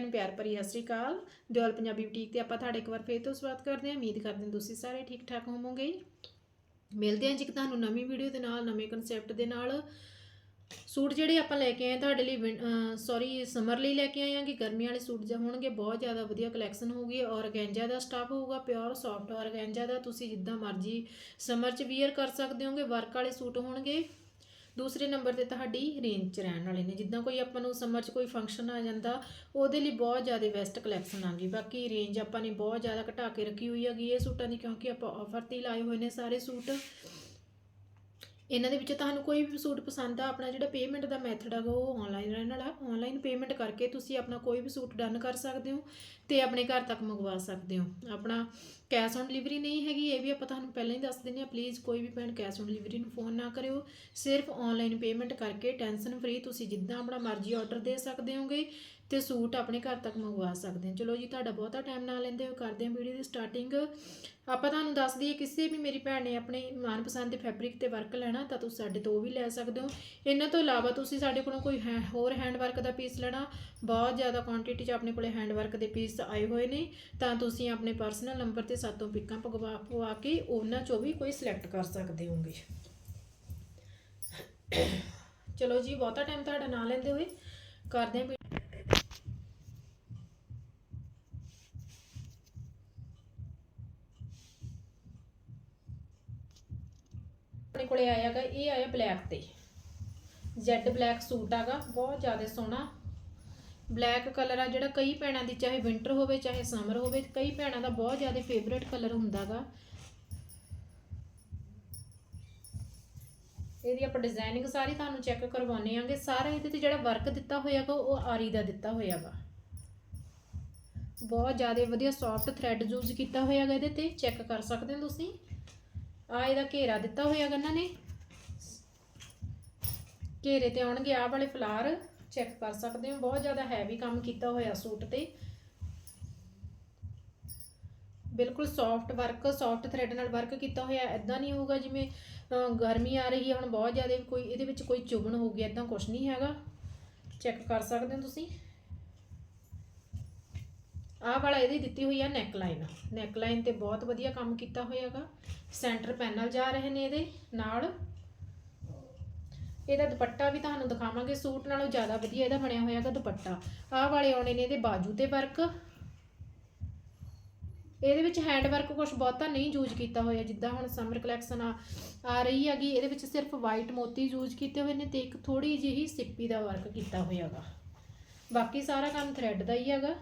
ਨੂੰ ਪਿਆਰ ਭਰੀ ਸਤਿ ਸ਼੍ਰੀ ਅਕਾਲ। ਦਿਓਲ ਪੰਜਾਬੀ ਬੁਟੀਕ ਤੇ ਆਪਾਂ ਤੁਹਾਡੇ ਇੱਕ ਵਾਰ ਫੇਰ ਤੋਂ ਸਵਾਗਤ ਕਰਦੇ ਹਾਂ। ਉਮੀਦ ਕਰਦੇ ਹਾਂ ਤੁਸੀਂ ਸਾਰੇ ਠੀਕ ਠਾਕ ਹੋਵੋਗੇ। ਮਿਲਦੇ ਹਾਂ ਜੀ ਤੁਹਾਨੂੰ ਨਵੀਂ ਵੀਡੀਓ ਦੇ ਨਾਲ, ਨਵੇਂ ਕਨਸੈਪਟ ਦੇ ਨਾਲ। ਸੂਟ ਜਿਹੜੇ ਆਪਾਂ ਲੈ ਕੇ ਆਏ ਤੁਹਾਡੇ ਲਈ ਸੌਰੀ ਸਮਰ ਲਈ ਲੈ ਕੇ ਆਏ ਹਾਂ ਕਿ ਗਰਮੀ ਵਾਲੇ ਸੂਟ ਜਾਂ ਹੋਣਗੇ, ਬਹੁਤ ਜ਼ਿਆਦਾ ਵਧੀਆ ਕਲੈਕਸ਼ਨ ਹੋਊਗੀ। ਔਰਗੈਂਜਾ ਦਾ ਸਟਾਫ ਹੋਊਗਾ ਪਿਓਰ ਸੌਫਟ ਔਰਗੈਂਜਾ ਦਾ। ਤੁਸੀਂ ਜਿੱਦਾਂ ਮਰਜ਼ੀ ਸਮਰ 'ਚ ਵੀਅਰ ਕਰ ਸਕਦੇ ਹੋਗੇ ਵਰਕ ਵਾਲੇ ਸੂਟ ਹੋਣਗੇ। ਦੂਸਰੇ ਨੰਬਰ ਤੇ ਤੁਹਾਡੀ ਰੇਂਜ 'ਚ ਰਹਿਣ ਵਾਲੇ ਨੇ। ਜਿੱਦਾਂ ਕੋਈ ਆਪਾਂ ਨੂੰ ਸਮਰ 'ਚ ਕੋਈ ਫੰਕਸ਼ਨ ਆ ਜਾਂਦਾ, ਉਹਦੇ ਲਈ ਬਹੁਤ ਜ਼ਿਆਦਾ ਬੈਸਟ ਕਲੈਕਸ਼ਨ ਆ ਗਈ। ਬਾਕੀ ਰੇਂਜ ਆਪਾਂ ਨੇ ਬਹੁਤ ਜ਼ਿਆਦਾ ਘਟਾ ਕੇ ਰੱਖੀ ਹੋਈ ਹੈਗੀ ਇਹ ਸੂਟਾਂ ਦੀ, ਕਿਉਂਕਿ ਆਪਾਂ ਆਫਰ ਤੇ ਹੀ ਲਾਏ ਹੋਏ ਨੇ ਸਾਰੇ ਸੂਟ। ਇਹਨਾਂ ਦੇ ਵਿੱਚ ਤੁਹਾਨੂੰ ਕੋਈ ਵੀ ਸੂਟ ਪਸੰਦ ਆ, ਆਪਣਾ ਜਿਹੜਾ ਪੇਮੈਂਟ ਦਾ ਮੈਥਡ ਹੈਗਾ ਉਹ ਆਨਲਾਈਨ ਰਹਿਣ ਵਾਲਾ। ਆਨਲਾਈਨ ਪੇਮੈਂਟ ਕਰਕੇ ਤੁਸੀਂ ਆਪਣਾ ਕੋਈ ਵੀ ਸੂਟ ਡਨ ਕਰ ਸਕਦੇ ਹੋ ਤੇ ਆਪਣੇ ਘਰ ਤੱਕ ਮੰਗਵਾ ਸਕਦੇ ਹੋ। ਆਪਣਾ ਕੈਸ਼ ਔਨ ਡਿਲੀਵਰੀ ਨਹੀਂ ਹੈਗੀ, ਇਹ ਵੀ ਆਪਾਂ ਤੁਹਾਨੂੰ ਪਹਿਲਾਂ ਹੀ ਦੱਸ ਦਿੰਦੇ ਆ ਪਲੀਜ਼ ਕੋਈ ਵੀ ਭੈਣ ਕੈਸ਼ ਔਨ ਡਿਲੀਵਰੀ ਨੂੰ ਫੋਨ ਨਾ ਕਰਿਓ। ਸਿਰਫ ਆਨਲਾਈਨ ਪੇਮੈਂਟ ਕਰਕੇ ਟੈਨਸ਼ਨ ਫ੍ਰੀ ਤੁਸੀਂ ਜਿੱਦਾਂ ਆਪਣਾ ਮਰਜ਼ੀ ਆਰਡਰ ਦੇ ਸਕਦੇ ਹੋਗੇ। ਤੇ ਸੂਟ ਆਪਣੇ ਘਰ ਤੱਕ ਮੰਗਵਾ ਸਕਦੇ ਹਾਂ। ਚਲੋ ਜੀ, ਤੁਹਾਡਾ ਬਹੁਤਾ ਟਾਈਮ ਨਾ ਲੈਂਦੇ ਹੋ ਕਰਦੇ ਹਾਂ ਵੀਡੀਓ ਦੀ ਸਟਾਰਟਿੰਗ ਆਪਾਂ ਤੁਹਾਨੂੰ ਦੱਸ ਦਈਏ, ਕਿਸੇ ਵੀ ਮੇਰੀ ਭੈਣ ਨੇ ਆਪਣੇ ਮਨਪਸੰਦ ਦੇ ਫੈਬਰਿਕ ਤੇ ਵਰਕ ਲੈਣਾ, ਤਾਂ ਤੁਸੀਂ ਸਾਡੇ ਤੋਂ ਉਹ ਵੀ ਲੈ ਸਕਦੇ ਹੋ। ਇਹਨਾਂ ਤੋਂ ਇਲਾਵਾ ਤੁਸੀਂ ਸਾਡੇ ਕੋਲੋਂ ਕੋਈ ਹੈ- ਹੋਰ ਹੈਂਡ ਵਰਕ ਦਾ ਪੀਸ ਲੈਣਾ, ਬਹੁਤ ਜ਼ਿਆਦਾ ਕੁਆਂਟੀਟੀ 'ਚ ਆਪਣੇ ਕੋਲੇ ਹੈਂਡ ਵਰਕ ਦੇ ਪੀਸ ਆਏ ਹੋਏ ਨੇ, ਤਾਂ ਤੁਸੀਂ ਆਪਣੇ ਪਰਸਨਲ ਨੰਬਰ ਤੇ ਸਾਤੋਂ ਪਿਕਾਂ ਪਗਵਾ, ਪਵਾ ਕੇ ਉਹਨਾਂ 'ਚੋਂ ਵੀ ਕੋਈ ਸਿਲੈਕਟ ਕਰ ਸਕਦੇ ਹੋਗੇ। ਚਲੋ ਜੀ, ਬਹੁਤਾ ਟਾਈਮ ਤੁਹਾਡਾ ਨਾ ਲੈਂਦੇ ਹੋਏ ਕਰਦੇ ਹਾਂ ਕੋਲੇ ਆਇਆਗਾ ਇਹ ਆਇਆ ਬਲੈਕ ਤੇ। ਜੈਡ ਬਲੈਕ ਸੂਟ ਆਗਾ, ਬਹੁਤ ਜ਼ਿਆਦਾ ਸੋਹਣਾ। ਬਲੈਕ ਕਲਰ ਆ ਜਿਹੜਾ ਕਈ ਭੈਣਾਂ ਦੀ, ਚਾਹੇ ਵਿੰਟਰ ਹੋਵੇ, ਚਾਹੇ ਸਮਰ ਹੋਵੇ, ਕਈ ਭੈਣਾਂ ਦਾ ਬਹੁਤ ਜ਼ਿਆਦਾ ਫੇਵਰੇਟ ਕਲਰ ਹੁੰਦਾਗਾ ਇਹਦੀ ਆਪਾਂ ਡਿਜ਼ਾਈਨਿੰਗ ਸਾਰੀ ਤੁਹਾਨੂੰ ਚੈੱਕ ਕਰਵਾਉਣੇ ਆਂਗੇ। ਸਾਰਾ ਇਹਦੇ ਤੇ ਜਿਹੜਾ ਵਰਕ ਦਿੱਤਾ ਹੋਇਆਗਾ ਉਹ ਆਰੀ ਦਾ ਦਿੱਤਾ ਹੋਇਆਗਾ ਬਹੁਤ ਜ਼ਿਆਦਾ ਵਧੀਆ ਸੌਫਟ ਥ੍ਰੈਡ ਯੂਜ਼ ਕੀਤਾ ਹੋਇਆਗਾ ਇਹਦੇ ਤੇ। ਚੈੱਕ ਕਰ ਸਕਦੇ ਹੋ ਤੁਸੀਂ। ਆ ਇਹਦਾ ਘੇਰਾ ਦਿੱਤਾ ਹੋਇਆ ਇਹਨਾਂ ਨੇ। ਘੇਰੇ ਤੇ ਆਉਣਗੇ ਆਹ ਵਾਲੇ ਫਲਾਰ, ਚੈੱਕ ਕਰ ਸਕਦੇ ਹੋ। ਬਹੁਤ ਜ਼ਿਆਦਾ ਹੈਵੀ ਕੰਮ ਕੀਤਾ ਹੋਇਆ ਸੂਟ ਤੇ। ਬਿਲਕੁਲ ਸੌਫਟ ਵਰਕ ਸੌਫਟ ਥ੍ਰੈਡ ਨਾਲ ਵਰਕ ਕੀਤਾ ਹੋਇਆ ਐਦਾਂ ਨਹੀਂ ਹੋਊਗਾ ਜਿਵੇਂ ਗਰਮੀ ਆ ਰਹੀ ਹੈ, ਹੁਣ ਬਹੁਤ ਜ਼ਿਆਦਾ ਕੋਈ, ਇਹਦੇ ਵਿੱਚ ਕੋਈ ਚੁਭਣ ਹੋਊਗੀ ਐਦਾਂ ਕੁਝ ਨਹੀਂ ਹੈਗਾ। ਚੈੱਕ ਕਰ ਸਕਦੇ ਹੋ ਤੁਸੀਂ। ਆਹ ਵਾਲਾ ਇਹਦੀ ਦਿੱਤੀ ਹੋਈ ਆ ਨੈਕ ਲਾਈਨ ਨੈਕ ਲਾਈਨ ਤੇ ਬਹੁਤ ਵਧੀਆ ਕੰਮ ਕੀਤਾ ਹੋਇਆਗਾ। ਸੈਂਟਰ ਪੈਨਲ ਜਾ ਰਹੇ ਨੇ ਇਹਦੇ ਨਾਲ। ਇਹਦਾ ਦੁਪੱਟਾ ਵੀ ਤੁਹਾਨੂੰ ਦਿਖਾਵਾਂਗੇ। ਸੂਟ ਨਾਲੋਂ ਜ਼ਿਆਦਾ ਵਧੀਆ ਇਹਦਾ ਬਣਿਆ ਹੋਇਆਗਾ ਦੁਪੱਟਾ। ਆਹ ਵਾਲੇ ਆਉਣੇ ਨੇ ਇਹਦੇ ਬਾਜੂ ਤੇ ਵਰਕ ਇਹਦੇ ਵਿੱਚ ਹੈਂਡ ਵਰਕ ਕੁਝ ਬਹੁਤਾ ਨਹੀਂ ਯੂਜ਼ ਕੀਤਾ ਹੋਇਆ। ਜਿੱਦਾਂ ਹੁਣ ਸਮਰ ਕਲੈਕਸ਼ਨ ਆ ਆ ਰਹੀ ਹੈਗੀ। ਇਹਦੇ ਵਿੱਚ ਸਿਰਫ ਵਾਈਟ ਮੋਤੀ ਯੂਜ਼ ਕੀਤੇ ਹੋਏ ਨੇ ਤੇ ਇੱਕ ਥੋੜੀ ਜਿਹੀ ਸਿੱਪੀ ਦਾ ਵਰਕ ਕੀਤਾ ਹੋਇਆਗਾ। ਬਾਕੀ ਸਾਰਾ ਕੰਮ ਥ੍ਰੈਡ ਦਾ ਹੀ ਹੈਗਾ।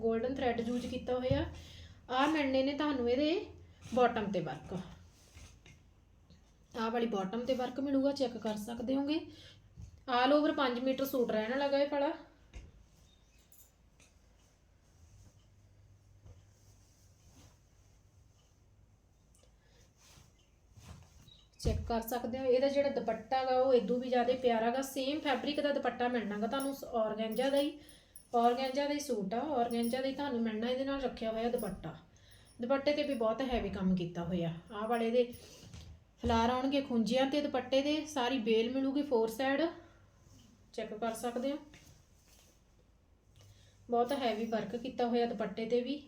골ਡਨ ਥ੍ਰੈਡ ਯੂਜ਼ ਕੀਤਾ ਹੋਇਆ। ਆ ਮਿਲਣੇ ਨੇ ਤੁਹਾਨੂੰ ਇਹਦੇ ਬਾਟਮ ਤੇ ਵਰਕ ਆਹ ਵਾਲੀ ਬਾਟਮ ਤੇ ਵਰਕ ਮਿਲੂਗਾ ਚੈੱਕ ਕਰ ਸਕਦੇ ਹੋਗੇ। ਆਲ ਓਵਰ 5 ਮੀਟਰ ਸੂਟ ਰਹਿਣ ਲੱਗਾ ਇਹ ਵਾਲਾ। ਚੈੱਕ ਕਰ ਸਕਦੇ ਹੋ। ਇਹਦਾ ਜਿਹੜਾ ਦੁਪੱਟਾ ਗਾ, ਉਹ ਇਦੋਂ ਵੀ ਜ਼ਿਆਦਾ ਪਿਆਰਾ ਗਾ। ਸੇਮ ਫੈਬਰਿਕ ਦਾ ਦੁਪੱਟਾ ਮਿਲਣਾਗਾ ਤੁਹਾਨੂੰ, ਔਰਗੈਂਜਾ ਦਾ ਹੀ। ਔਰਗੈਂਜਾ ਦਾ ਹੀ ਸੂਟ ਆ, ਔਰਗੈਂਜਾ ਦਾ ਹੀ ਤੁਹਾਨੂੰ ਮਿਲਣਾ ਇਹਦੇ ਨਾਲ ਰੱਖਿਆ ਹੋਇਆ ਦੁਪੱਟਾ। ਦੁਪੱਟੇ ਤੇ ਵੀ ਬਹੁਤ ਹੈਵੀ ਕੰਮ ਕੀਤਾ ਹੋਇਆ। ਆਹ ਵਾਲੇ ਦੇ ਫਲਾਰ ਆਉਣਗੇ ਖੁੰਝਿਆਂ ਤੇ ਦੁਪੱਟੇ ਦੇ, ਸਾਰੀ ਬੇਲ ਮਿਲੂਗੀ ਫੋਰ ਸਾਈਡ ਚੈੱਕ ਕਰ ਸਕਦੇ ਹੋ। ਬਹੁਤ ਹੈਵੀ ਵਰਕ ਕੀਤਾ ਹੋਇਆ ਦੁਪੱਟੇ ਤੇ ਵੀ।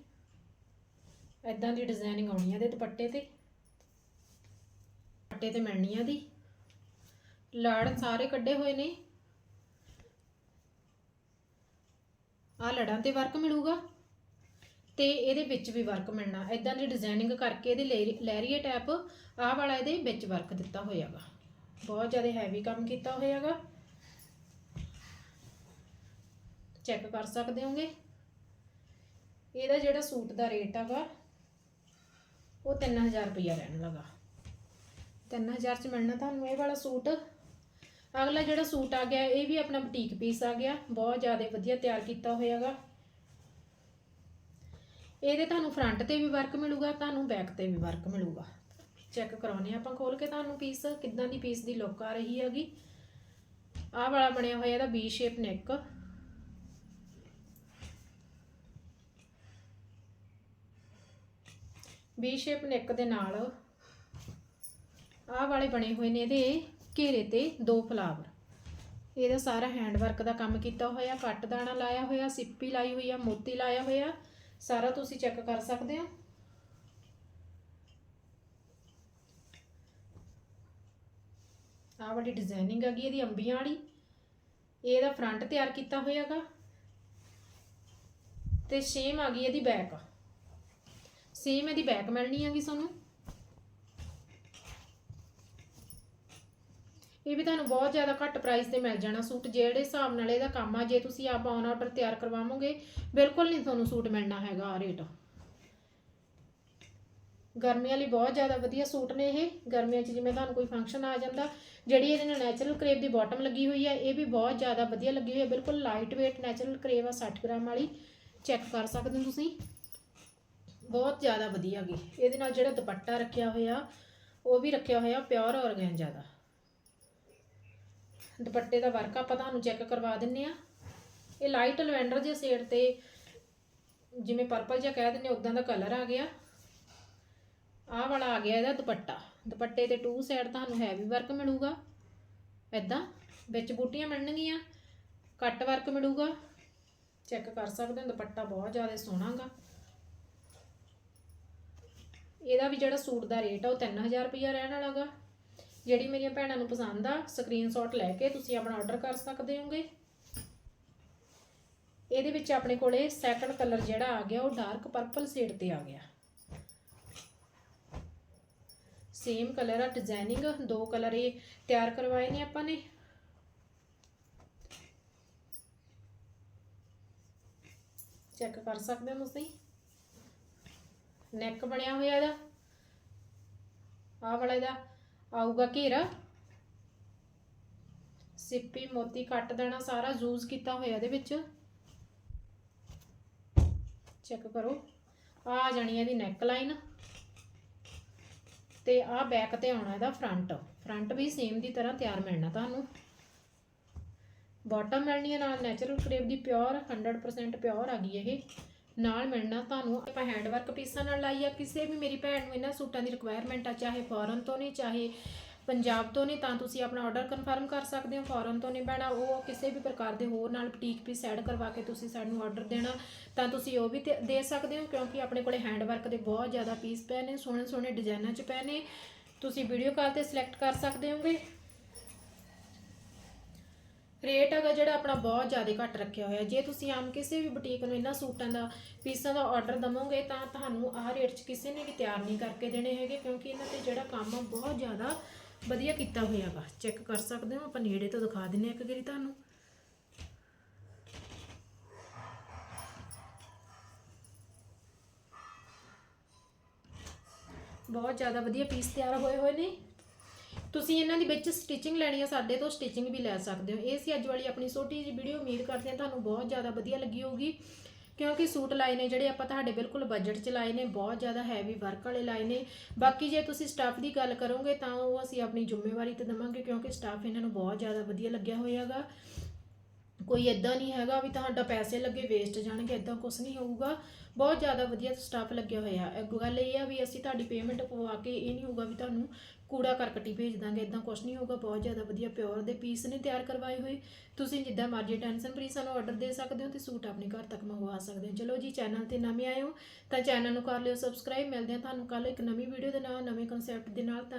ਐਦਾਂ ਦੀ ਡਿਜ਼ਾਈਨਿੰਗ ਆਉਣੀ ਆ ਦੇ ਦੁਪੱਟੇ ਤੇ। ਦੁਪੱਟੇ ਤੇ ਮਿਲਣੀ ਆ ਦੀ ਲੜ ਸਾਰੇ ਕੱਢੇ ਹੋਏ ਨੇ। ਆ ਲੜਾਂ ਤੇ ਵਰਕ ਮਿਲੂਗਾ ਤੇ ਇਹਦੇ ਵਿੱਚ ਵੀ ਵਰਕ ਮਿਲਣਾ। ਐਦਾਂ ਦੀ ਡਿਜ਼ਾਈਨਿੰਗ ਕਰਕੇ ਇਹਦੇ ਲਹਿਰੀ- ਲਹਿਰੀਏ ਟੈਪ, ਆਹ ਵਾਲਾ ਇਹਦੇ ਵਿੱਚ ਵਰਕ ਦਿੱਤਾ ਹੋਇਆਗਾ। ਬਹੁਤ ਜ਼ਿਆਦਾ ਹੈਵੀ ਕੰਮ ਕੀਤਾ ਹੋਇਆਗਾ। ਚੈੱਕ ਕਰ ਸਕਦੇ ਹੋਗੇ? ਇਹਦਾ ਜਿਹੜਾ ਸੂਟ ਦਾ ਰੇਟ ਹੈਗਾ ਉਹ 3000 ਰੁਪਇਆ ਰਹਿਣ ਲੱਗਾ। 3000 ਚ ਮਿਲਣਾ ਤੁਹਾਨੂੰ ਇਹ ਵਾਲਾ ਸੂਟ। ਅਗਲਾ ਜਿਹੜਾ ਸੂਟ ਆ ਗਿਆ, ਇਹ ਵੀ ਆਪਣਾ ਬੁਟੀਕ ਪੀਸ ਆ ਗਿਆ। ਬਹੁਤ ਜ਼ਿਆਦਾ ਵਧੀਆ ਤਿਆਰ ਕੀਤਾ ਹੋਇਆਗਾ। ਇਹਦੇ ਤੁਹਾਨੂੰ ਫਰੰਟ ਤੇ ਵੀ ਵਰਕ ਮਿਲੂਗਾ, ਤੁਹਾਨੂੰ ਬੈਕ ਤੇ ਵੀ ਵਰਕ ਮਿਲੂਗਾ। ਚੈੱਕ ਕਰਾਉਨੇ ਆਪਾਂ, ਖੋਲ ਕੇ ਤੁਹਾਨੂੰ ਪੀਸ ਕਿੱਦਾਂ ਦੀ ਪੀਸ ਦੀ ਲੁੱਕ ਆ ਰਹੀ ਹੈਗੀ। ਆਹ ਵਾਲਾ ਬਣਿਆ ਹੋਇਆ, ਇਹਦਾ B shape neck V shape neck ਦੇ ਨਾਲ ਆਹ ਵਾਲੇ ਬਣੇ ਹੋਏ ਨੇ ਇਹਦੇ। ਘੇਰੇ ਤੇ ਦੋ ਫਲਾਵਰ। ਇਹਦਾ ਸਾਰਾ ਹੈਂਡ ਵਰਕ ਦਾ ਕੰਮ ਕੀਤਾ ਹੋਇਆ, ਕੱਟ ਦਾਣਾ ਲਾਇਆ ਹੋਇਆ, ਸਿੱਪੀ ਲਾਈ ਹੋਈ ਆ, ਮੋਤੀ ਲਾਇਆ ਹੋਇਆ, ਸਾਰਾ ਤੁਸੀਂ ਚੈੱਕ ਕਰ ਸਕਦੇ ਹੋ। ਆਹ ਵਾਲੀ ਡਿਜ਼ਾਈਨਿੰਗ ਹੈਗੀ ਇਹਦੀ ਅੰਬੀਆਂ ਵਾਲੀ। ਇਹਦਾ ਫਰੰਟ ਤਿਆਰ ਕੀਤਾ ਹੋਇਆਗਾ। ਤੇ ਸੇਮ ਆ ਗਈ ਇਹਦੀ ਬੈਕ ਸੇਮ ਇਹਦੀ ਬੈਕ ਮਿਲਣੀ ਹੈਗੀ ਤੁਹਾਨੂੰ। ਇਹ ਵੀ ਤੁਹਾਨੂੰ ਬਹੁਤ ਜ਼ਿਆਦਾ ਘੱਟ ਪ੍ਰਾਈਸ ਤੇ ਮਿਲ ਜਾਣਾ ਸੂਟ, ਜਿਹੜੇ ਹਿਸਾਬ ਨਾਲ ਇਹਦਾ ਕੰਮ ਆ, ਜੇ ਤੁਸੀਂ ਆਪ ਔਨ ਆਰਡਰ ਤਿਆਰ ਕਰਵਾਵੋਗੇ, ਬਿਲਕੁਲ ਨਹੀਂ ਤੁਹਾਨੂੰ ਸੂਟ ਮਿਲਣਾ ਹੈਗਾ ਆ ਰੇਟ ਗਰਮੀਆਂ ਲਈ ਬਹੁਤ ਜ਼ਿਆਦਾ ਵਧੀਆ ਸੂਟ ਨੇ ਇਹ। ਗਰਮੀਆਂ 'ਚ ਜਿਵੇਂ ਤੁਹਾਨੂੰ ਕੋਈ ਫੰਕਸ਼ਨ ਆ ਜਾਂਦਾ, ਜਿਹੜੀ ਇਹਦੇ ਨਾਲ ਨੈਚੁਰਲ ਕਰੇਵ ਦੀ ਬਾਟਮ ਲੱਗੀ ਹੋਈ ਹੈ ਇਹ ਵੀ ਬਹੁਤ ਜ਼ਿਆਦਾ ਵਧੀਆ ਲੱਗੀ ਹੋਈ ਹੈ ਬਿਲਕੁਲ ਲਾਈਟ weight ਨੈਚੁਰਲ ਕਰੇਵ ਆ 60 ਗ੍ਰਾਮ ਵਾਲੀ। ਚੈੱਕ ਕਰ ਸਕਦੇ ਹੋ ਤੁਸੀਂ। ਬਹੁਤ ਜ਼ਿਆਦਾ ਵਧੀਆ ਗੀ ਇਹਦੇ ਨਾਲ ਜਿਹੜਾ ਦੁਪੱਟਾ ਰੱਖਿਆ ਹੋਇਆ, ਉਹ ਵੀ ਰੱਖਿਆ ਹੋਇਆ ਪਿਓਰ ਔਰਗੈਂਜਾ ਦਾ। ਦੁਪੱਟੇ ਦਾ ਵਰਕ ਆਪਾਂ ਤੁਹਾਨੂੰ ਚੈੱਕ ਕਰਵਾ ਦਿੰਨੇ ਆ। ਇਹ ਲਾਈਟ ਲਵੈਂਡਰ ਜਿਹੇ ਸ਼ੇਡ ਤੇ ਜਿਵੇਂ ਪਰਪਲ ਜਿਹਾ ਕਹਿ ਦਿੰਨੇ ਉਦਾਂ ਦਾ ਕਲਰ ਆ ਗਿਆ। ਆਹ ਵਾਲਾ ਆ ਗਿਆ ਇਹਦਾ ਦੁਪੱਟਾ। ਦੁਪੱਟੇ ਤੇ ਟੂ ਸਾਈਡ ਤੁਹਾਨੂੰ ਹੈਵੀ ਵਰਕ ਮਿਲੂਗਾ। ਐਦਾਂ ਵਿੱਚ ਬੂਟੀਆਂ ਮਿਲਣਗੀਆਂ ਕੱਟ ਵਰਕ ਮਿਲੂਗਾ। ਚੈੱਕ ਕਰ ਸਕਦੇ ਹੋ, ਦੁਪੱਟਾ ਬਹੁਤ ਜ਼ਿਆਦਾ ਸੋਹਣਾਗਾ। ਇਹਦਾ ਵੀ ਜਿਹੜਾ ਸੂਟ ਦਾ ਰੇਟ ਆ, ਉਹ 3000 ਰੁਪਇਆ ਰਹਿਣ ਵਾਲਾਗਾ ਜਿਹੜੀ ਮੇਰੀਆਂ ਭੈਣਾਂ ਨੂੰ ਪਸੰਦ ਆ ਸਕਰੀਨਸ਼ਾਟ ਲੈ ਕੇ ਤੁਸੀਂ ਆਪਣਾ ਆਰਡਰ ਕਰ ਸਕਦੇ ਹੋਗੇ। ਇਹਦੇ ਵਿੱਚ ਆਪਣੇ ਕੋਲੇ ਸੈਕੰਡ ਕਲਰ ਜਿਹੜਾ ਆ ਗਿਆ, ਉਹ ਡਾਰਕ ਪਰਪਲ ਸ਼ੇਡ ਤੇ ਆ ਗਿਆ। ਸੇਮ ਕਲਰ ਆ ਡਿਜ਼ਾਈਨਿੰਗ ਦੋ ਕਲਰ ਇਹ ਤਿਆਰ ਕਰਵਾਏ ਨੇ ਆਪਾਂ ਨੇ। ਚੈੱਕ ਕਰ ਸਕਦੇ ਹੋ ਤੁਸੀਂ। ਨੈਕ ਬਣਿਆ ਹੋਇਆ ਇਹਦਾ। ਆ ਵਾਲਾ ਇਹਦਾ। ਆਊਗਾ ਘੇਰਾ। ਸਿੱਪੀ, ਮੋਤੀ ਕੱਟ ਦੇਣਾ, ਸਾਰਾ ਯੂਜ਼ ਕੀਤਾ ਹੋਇਆ ਇਹਦੇ ਵਿੱਚ। ਚੈੱਕ ਕਰੋ। ਆ ਜਾਣੀ ਇਹਦੀ ਨੈਕ ਲਾਈਨ ਤੇ ਆ ਬੈਕ ਤੇ ਆਉਣਾ ਇਹਦਾ ਫਰੰਟ। ਫਰੰਟ ਵੀ ਸੇਮ ਦੀ ਤਰ੍ਹਾਂ ਤਿਆਰ ਮਿਲਣਾ ਤੁਹਾਨੂੰ। ਬਾਟਮ ਮਿਲਣੀ ਹੈ ਨਾਲ ਨੈਚੁਰਲ ਕਰੇਵ ਦੀ ਪਿਓਰ 100% ਪਿਓਰ ਆ ਗਈ ਇਹ। ਨਾਲ ਮਿਲਣਾ ਤੁਹਾਨੂੰ। ਆਪਾਂ ਹੈਂਡਵਰਕ ਪੀਸਾਂ ਨਾਲ ਲਾਈ ਆ। ਕਿਸੇ ਵੀ ਮੇਰੀ ਭੈਣ ਨੂੰ ਇਹਨਾਂ ਸੂਟਾਂ ਦੀ ਰਿਕੁਆਇਰਮੈਂਟ ਆ, ਚਾਹੇ ਫੋਰਨ ਤੋਂ ਨਹੀਂ ਚਾਹੇ ਪੰਜਾਬ ਤੋਂ ਨਹੀਂ ਤਾਂ ਤੁਸੀਂ ਆਪਣਾ ਆਰਡਰ ਕਨਫਰਮ ਕਰ ਸਕਦੇ ਹੋ। ਫੋਰਨ ਤੋਂ ਨਹੀਂ ਪੈਣਾ। ਉਹ ਕਿਸੇ ਵੀ ਪ੍ਰਕਾਰ ਦੇ ਹੋਰ ਨਾਲ ਬੁਟੀਕ ਪੀਸ ਐਡ ਕਰਵਾ ਕੇ ਤੁਸੀਂ ਸਾਨੂੰ ਆਰਡਰ ਦੇਣਾ, ਤਾਂ ਤੁਸੀਂ ਉਹ ਵੀ ਤੇ- ਦੇ ਸਕਦੇ ਹੋ, ਕਿਉਂਕਿ ਆਪਣੇ ਕੋਲੇ ਹੈਂਡ ਵਰਕ ਦੇ ਬਹੁਤ ਜ਼ਿਆਦਾ ਪੀਸ ਪਏ ਨੇ ਸੋਹਣੇ ਸੋਹਣੇ ਡਿਜ਼ਾਈਨਾਂ 'ਚ ਪਏ ਨੇ। ਤੁਸੀਂ ਵੀਡੀਓ ਕਾਲ ਤੇ ਸਿਲੈਕਟ ਕਰ ਸਕਦੇ ਹੋਗੇ। ਰੇਟ ਹੈਗਾ ਜਿਹੜਾ ਆਪਣਾ ਬਹੁਤ ਜ਼ਿਆਦਾ ਘੱਟ ਰੱਖਿਆ ਹੋਇਆ। ਜੇ ਤੁਸੀਂ ਆਮ ਕਿਸੇ ਵੀ ਬੁਟੀਕ ਨੂੰ ਇਹਨਾਂ ਸੂਟਾਂ ਦਾ, ਪੀਸਾਂ ਦਾ ਆਰਡਰ ਦਵੋਗੇ, ਤਾਂ ਤੁਹਾਨੂੰ ਆਹ ਰੇਟ 'ਚ ਕਿਸੇ ਨੇ ਵੀ ਤਿਆਰ ਨਹੀਂ ਕਰਕੇ ਦੇਣੇ ਹੈਗੇ, ਕਿਉਂਕਿ ਇਹਨਾਂ ਤੇ ਜਿਹੜਾ ਕੰਮ ਆ ਬਹੁਤ ਜ਼ਿਆਦਾ ਵਧੀਆ ਕੀਤਾ ਹੋਇਆ ਵਾ। ਚੈੱਕ ਕਰ ਸਕਦੇ ਹੋ, ਆਪਾਂ ਨੇੜੇ ਤੋਂ ਦਿਖਾ ਦਿੰਨੇ ਆ ਇੱਕ ਵਾਰੀ ਤੁਹਾਨੂੰ। ਬਹੁਤ ਜ਼ਿਆਦਾ ਵਧੀਆ ਪੀਸ ਤਿਆਰ ਹੋਏ ਹੋਏ ਨੇ। ਤੁਸੀਂ ਇਹਨਾਂ ਦੇ ਵਿੱਚ ਸਟਿਚਿੰਗ ਲੈਣੀ ਆ, ਸਾਡੇ ਤੋਂ ਸਟਿਚਿੰਗ ਵੀ ਲੈ ਸਕਦੇ ਹੋ। ਇਹ ਸੀ ਅੱਜ ਵਾਲੀ ਆਪਣੀ ਛੋਟੀ ਜਿਹੀ ਵੀਡੀਓ ਉਮੀਦ ਕਰਦੇ ਹਾਂ ਤੁਹਾਨੂੰ ਬਹੁਤ ਜ਼ਿਆਦਾ ਵਧੀਆ ਲੱਗੀ ਹੋਊਗੀ। ਕਿਉਂਕਿ ਸੂਟ ਲਾਏ ਨੇ ਜਿਹੜੇ ਆਪਾਂ ਤੁਹਾਡੇ ਬਿਲਕੁਲ ਬਜਟ 'ਚ ਲਾਏ ਨੇ, ਬਹੁਤ ਜ਼ਿਆਦਾ ਹੈਵੀ ਵਰਕ ਵਾਲੇ ਲਾਏ ਨੇ। ਬਾਕੀ ਜੇ ਤੁਸੀਂ ਸਟਾਫ ਦੀ ਗੱਲ ਕਰੋਗੇ ਤਾਂ ਉਹ ਅਸੀਂ ਆਪਣੀ ਜ਼ਿੰਮੇਵਾਰੀ ਤੇ ਦਵਾਂਗੇ, ਕਿਉਂਕਿ ਸਟਾਫ ਇਹਨਾਂ ਨੂੰ ਬਹੁਤ ਜ਼ਿਆਦਾ ਵਧੀਆ ਲੱਗਿਆ ਹੋਇਆਗਾ। ਕੋਈ ਇਦਾਂ ਨਹੀਂ ਹੈਗਾ ਵੀ ਤੁਹਾਡਾ ਪੈਸੇ ਲੱਗੇ ਵੇਸਟ ਜਾਣਗੇ ਇਦਾਂ ਕੁਝ ਨਹੀਂ ਹੋਊਗਾ। ਬਹੁਤ ਜ਼ਿਆਦਾ ਵਧੀਆ ਸਟਾਫ ਲੱਗਿਆ ਹੋਇਆ। ਹੈ ਗੱਲ ਇਹ ਆ ਵੀ ਅਸੀਂ ਤੁਹਾਡੀ ਪੇਮੈਂਟ ਪਵਾ ਕੇ ਇਹ ਨਹੀਂ ਹੋਊਗਾ ਵੀ ਤੁਹਾਨੂੰ ਕੂੜਾ ਕਰਕਟੀ ਭੇਜ ਦਾਂਗੇ ਇਦਾਂ ਕੁਝ ਨਹੀਂ ਹੋਊਗਾ। ਬਹੁਤ ਜ਼ਿਆਦਾ ਵਧੀਆ ਪਿਓਰ ਦੇ ਪੀਸ ਨੇ ਤਿਆਰ ਕਰਵਾਏ ਹੋਏ। ਤੁਸੀਂ ਜਿੱਦਾਂ ਮਰਜ਼ੀ ਟੈਨਸ਼ਨ ਫਰੀ ਸਾਨੂੰ ਆਰਡਰ ਦੇ ਸਕਦੇ ਹੋ ਤੇ ਸੂਟ ਆਪਣੇ ਘਰ ਤੱਕ ਮੰਗਵਾ ਸਕਦੇ ਹੋ। ਚਲੋ ਜੀ ਚੈਨਲ ਤੇ ਨਵੇਂ ਆਏ ਹੋ ਤਾਂ ਚੈਨਲ ਨੂੰ ਕਰ ਲਿਓ ਸਬਸਕ੍ਰਾਈਬ ਮਿਲਦੇ ਆ ਤੁਹਾਨੂੰ ਕੱਲ ਇੱਕ ਨਵੀਂ ਵੀਡੀਓ ਦੇ ਨਾਲ, ਨਵੇਂ ਕਨਸੈਪਟ ਦੇ ਨਾਲ। ਧੰਨ